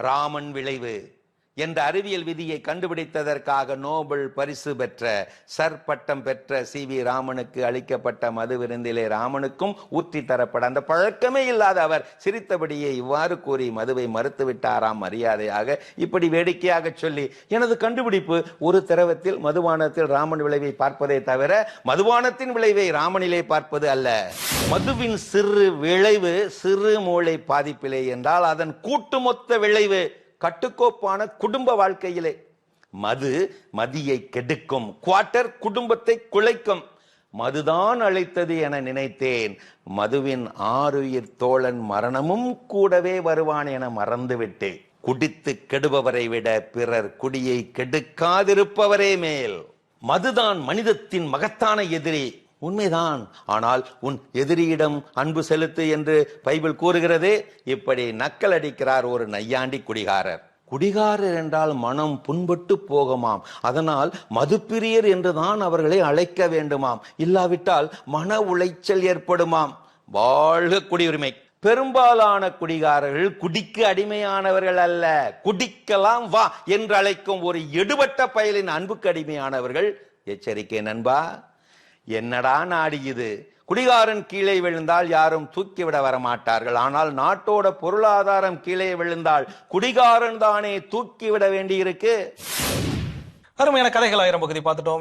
ராமன் விளைவு. என்ற அறிவியல் விதியை கண்டுபிடித்ததற்காக நோபல் பரிசு பெற்ற சர் பட்டம் பெற்ற சி வி ராமனுக்கு அளிக்கப்பட்ட மது விருந்திலே ராமனுக்கும் ஊற்றி தரப்பட. அந்த பழக்கமே இல்லாத அவர் சிரித்தபடியே இவ்வாறு கூறி மதுவை மறுத்து விட்டாராம் மரியாதையாக. இப்படி வேடிக்கையாக சொல்லி எனது கண்டுபிடிப்பு ஒரு திரவத்தில் மதுபானத்தில் ராமன் விளைவை பார்ப்பதே தவிர மதுபானத்தின் விளைவை ராமனிலே பார்ப்பது அல்ல. மதுவின் சிறு விளைவு சிறு மூளை பாதிப்பிலே என்றால் அதன் கூட்டுமொத்த விளைவு கட்டுக்கோப்பான குடும்ப வாழ்க்கையிலே. மது மதியை கெடுக்கும். குவார்ட்டர் குடும்பத்தை குலைக்கும். மதுதான் அழைத்தது என நினைத்தேன். மதுவின் ஆறுயிர் தோழன் மரணமும் கூடவே வருவான் என மறந்துவிட்டேன். குடித்து கெடுபவரை விட பிறர் குடியை கெடுக்காதிருப்பவரே மேல். மதுதான் மனிதத்தின் மகத்தான எதிரி. உண்மைதான். ஆனால் உன் எதிரியிடம் அன்பு செலுத்து என்று பைபிள் கூறுகிறது. இப்படி நக்கல் அடிக்கிறார் ஒரு நையாண்டி குடிகாரர். குடிகாரர் என்றால் மனம் புண்பட்டு போகுமாம். அதனால் மதுப்பிரியர் என்றுதான் அவர்களை அழைக்க வேண்டுமாம். இல்லாவிட்டால் மன உளைச்சல் ஏற்படுமாம். வாழ்க குடியுரிமை. பெரும்பாலான குடிகாரர்கள் குடிக்கு அடிமையானவர்கள் அல்ல. குடிக்கலாம் வா என்று அழைக்கும் ஒரு எடுபட்ட பயலின் அன்புக்கு அடிமையானவர்கள். எச்சரிக்கை நண்பா. என்னடா நாடு இது? குடிகாரன் கீழே விழுந்தால் யாரும் தூக்கிவிட வரமாட்டார்கள். ஆனால் நாட்டோட பொருளாதாரம் கீழே விழுந்தால் குடிகாரன் தானே தூக்கிவிட வேண்டியிருக்கு. அருமையான கதைகள் ஆயிரம் பகுதி பார்த்துட்டோம்.